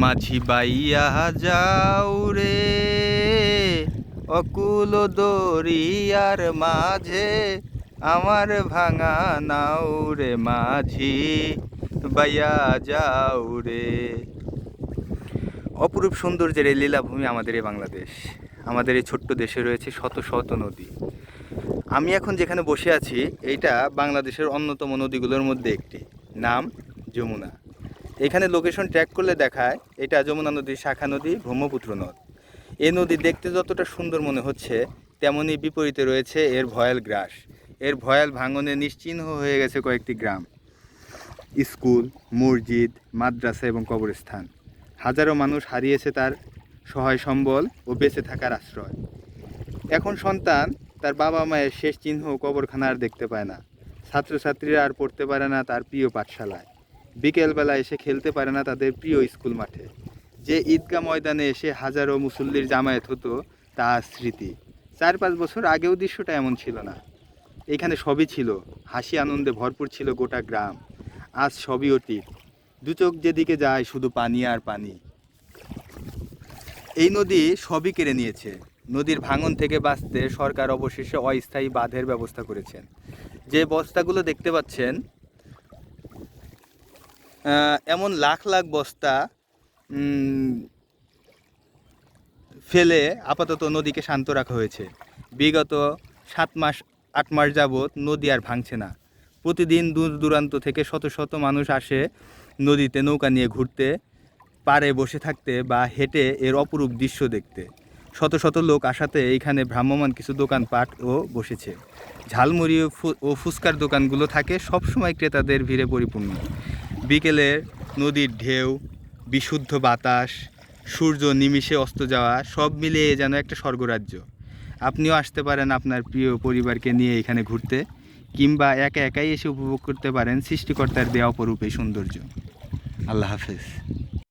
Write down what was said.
মাঝি বাইয়া যাও রে। অকুল দরিয়ার মাঝে আমার ভাঙা নাও রে মাঝি বাইয়া যাও রে। অপরূপ সৌন্দর্যের এই লীলাভূমি আমাদের এই বাংলাদেশ, আমাদের এই ছোট্ট দেশে রয়েছে শত শত নদী। আমি এখন যেখানে বসে আছি, এইটা বাংলাদেশের অন্যতম নদীগুলোর মধ্যে একটি। নাম যমুনা। এখানে লোকেশন ট্র্যাক করলে দেখায়, এটা যমুনা নদীর শাখা নদী, ব্রহ্মপুত্র নদ। এ নদী দেখতে যতটা সুন্দর মনে হচ্ছে তেমনি বিপরীতে রয়েছে এর ভয়াল গ্রাস। এর ভয়াল ভাঙনে নিশ্চিহ্ন হয়ে গেছে কয়েকটি গ্রাম। স্কুল, মসজিদ, মাদ্রাসা এবং কবরস্থান। হাজারো মানুষ হারিয়েছে তার সহায় সম্বল ও বেঁচে থাকার আশ্রয়। এখন সন্তান তার বাবা মায়ের শেষ চিহ্ন কবরখানা আর দেখতে পায় না। ছাত্রছাত্রীরা আর পড়তে পারে না তার প্রিয় পাঠশালায়। বিকেলবেলা এসে খেলতে পারে না তাদের প্রিয় স্কুল মাঠে। যে ঈদগাহ ময়দানে এসে হাজারো মুসল্লির জামায়াত হতো তা স্মৃতি। চার পাঁচ বছর আগেও দৃশ্যটা এমন ছিল না। এখানে সবই ছিল। হাসি আনন্দে ভরপুর ছিল গোটা গ্রাম। আজ সবই অতীত। দু চোখ যেদিকে যায় শুধু পানি আর পানি। এই নদী সবই কেড়ে নিয়েছে। নদীর ভাঙন থেকে বাঁচতে সরকার অবশেষে অস্থায়ী বাঁধের ব্যবস্থা করেছেন। যে বস্তাগুলো দেখতে পাচ্ছেন এমন লাখ লাখ বস্তা ফেলে আপাতত নদীকে শান্ত রাখা হয়েছে। বিগত সাত মাস, আট মাস যাবৎ নদী আর ভাঙছে না। প্রতিদিন দূর দূরান্ত থেকে শত শত মানুষ আসে নদীতে নৌকা নিয়ে ঘুরতে, পাড়ে বসে থাকতে বা হেঁটে এর অপরূপ দৃশ্য দেখতে। শত শত লোক আসাতে এইখানে ভ্রাম্যমান কিছু দোকানপাটও বসেছে। ঝালমুড়ি ও ও ফুচকার দোকানগুলো থাকে সবসময় ক্রেতাদের ভিড়ে পরিপূর্ণ। বিকেলে নদীর ঢেউ, বিশুদ্ধ বাতাস, সূর্য নিমিষে অস্ত যাওয়া, সব মিলিয়ে যেন একটা স্বর্গরাজ্য। আপনিও আসতে পারেন আপনার প্রিয় পরিবারকে নিয়ে এখানে ঘুরতে, কিংবা একা একাই এসে উপভোগ করতে পারেন সৃষ্টিকর্তার দেওয়া অপরূপ এই সৌন্দর্য। আল্লাহ হাফেজ।